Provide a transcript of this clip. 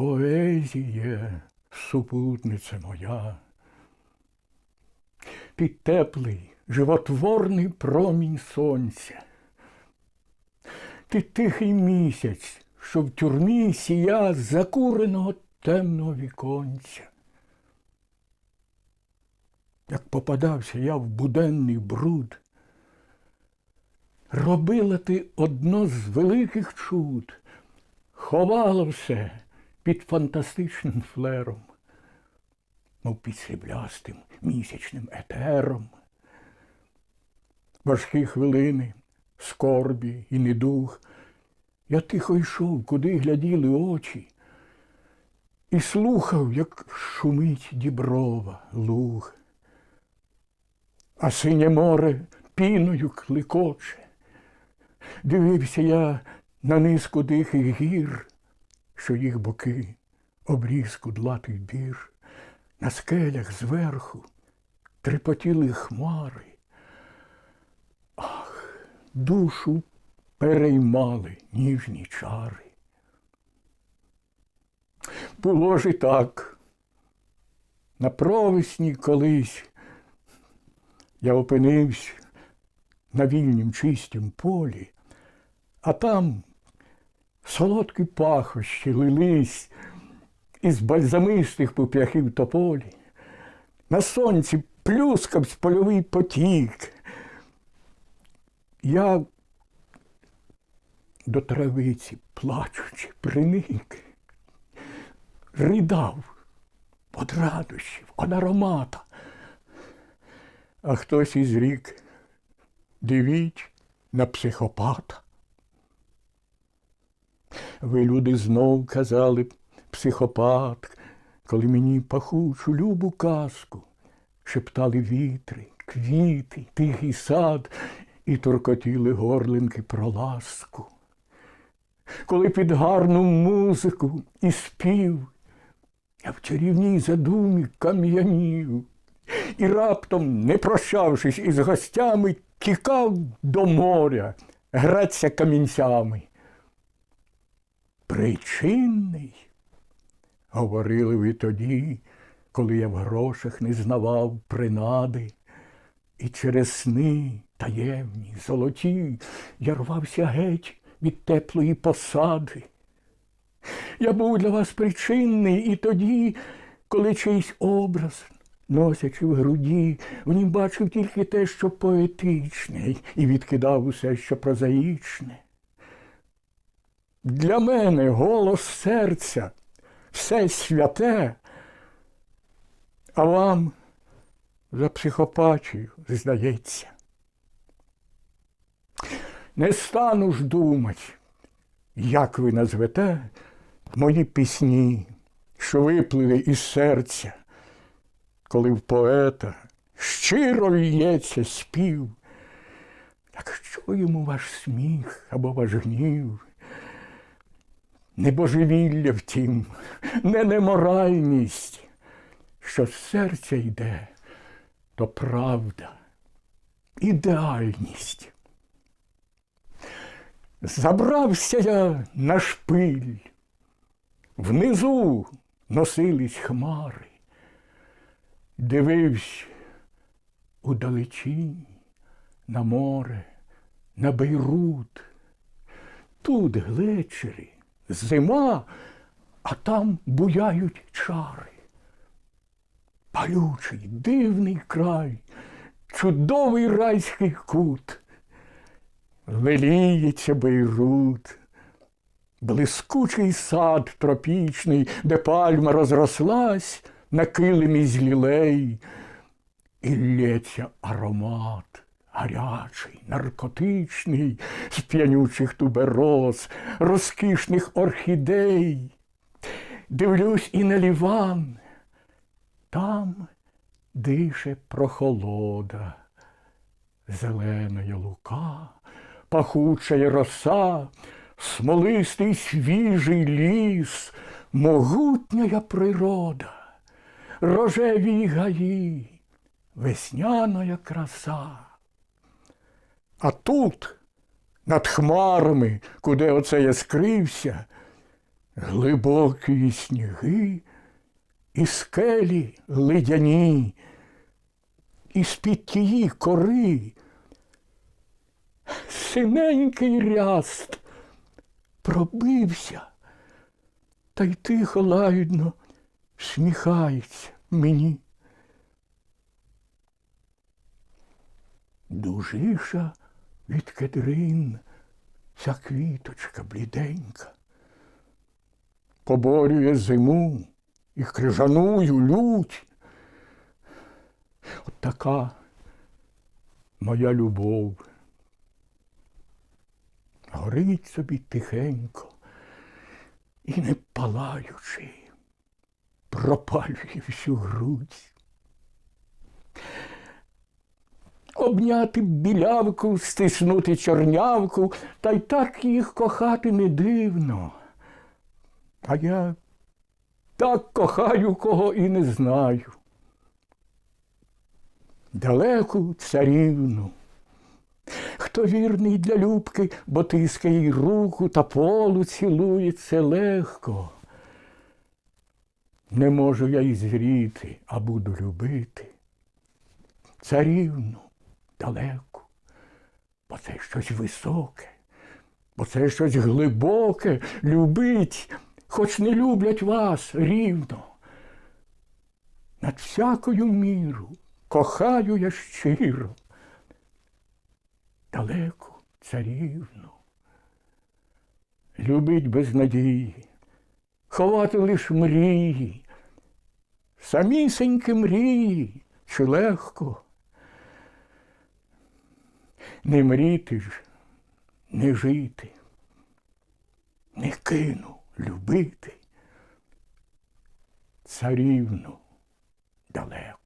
поезіє, супутниця моя. Ти теплий, животворний промінь сонця. Ти тихий місяць, що в тюрмі сія закуреного темного віконця. Як попадався я в буденний бруд, робила ти одно з великих чуд, ховала все під фантастичним флером, мов під сріблястим місячним етером. Важкі хвилини, скорбі і недух, я тихо йшов, куди гляділи очі, і слухав, як шумить діброва луг, а синє море піною кликоче. Дивився я на низку дихих гір, що їх боки обріз кудлатий бір, на скелях зверху трепотіли хмари. Ах, душу переймали ніжні чари. Було ж і так. На провесні колись я опинився на вільнім чистім полі, а там солодкі пахощі лились із бальзамистих поп'яхів тополі. На сонці плюскавсь польовий потік. Я до травиці, плачучи, приник, ридав від радощів, від аромата. А хтось із рік дивіть на психопата. Ви, люди, знов казали психопат, коли мені пахучу любу казку шептали вітри, квіти, тихий сад і торкотіли горлинки про ласку. Коли під гарну музику і спів я в чарівній задумі кам'янів і раптом, не прощавшись із гостями, тікав до моря, гратися камінцями. Причинний, говорили ви тоді, коли я в грошах не знавав принади, і через сни таємні, золоті, я рвався геть від теплої посади. Я був для вас причинний і тоді, коли чийсь образ, носячи в груді, в нім бачив тільки те, що поетичне, і відкидав усе, що прозаїчне. Для мене голос серця, все святе, а вам за психопатію здається. Не стану ж думать, як ви назвете мої пісні, що виплили із серця, коли в поета щиро лється спів. Так що йому ваш сміх або ваш гнів? Не божевілля втім, не неморальність, що з серця йде, то правда, ідеальність. Забрався я на шпиль, внизу носились хмари, дивився удалечінь на море, на Бейрут. Тут глечері, зима, а там буяють чари. Палючий, дивний край, чудовий райський кут. Леліється Бейрут, блискучий сад тропічний, де пальма розрослась на килимі з лілей, і лється аромат гарячий, наркотичний, з п'янючих тубероз, розкішних орхідей. Дивлюсь і на ліван, там дише прохолода, зеленая лука, пахучая роса, смолистий свіжий ліс, могутня природа, рожеві гаї, весняная краса. А тут, над хмарами, куди оце я скрився, глибокі сніги, і скелі ледяні, і з-під тії кори синенький ряст пробився, та й тихо лагідно сміхається мені. Дужиша від кедрин ця квіточка бліденька, поборює зиму і крижаную лють. От така моя любов. Горить собі тихенько і не палаючи, пропалює всю грудь. Обняти білявку, стиснути чорнявку, та й так їх кохати не дивно. А я так кохаю, кого і не знаю. Далеку царівну. Хто вірний для любки, бо тискає їй руку та полу цілує це легко. Не можу я й зріти, а буду любити. Царівну далеку, бо це щось високе, бо це щось глибоке, любить, хоч не люблять вас рівно. Над всякою міру кохаю я щиро далеку царівну. Любить без надії, ховати лиш мрії, самісенькі мрії, чи легко. Не мріти ж, не жити, не кину любити царівну далеко.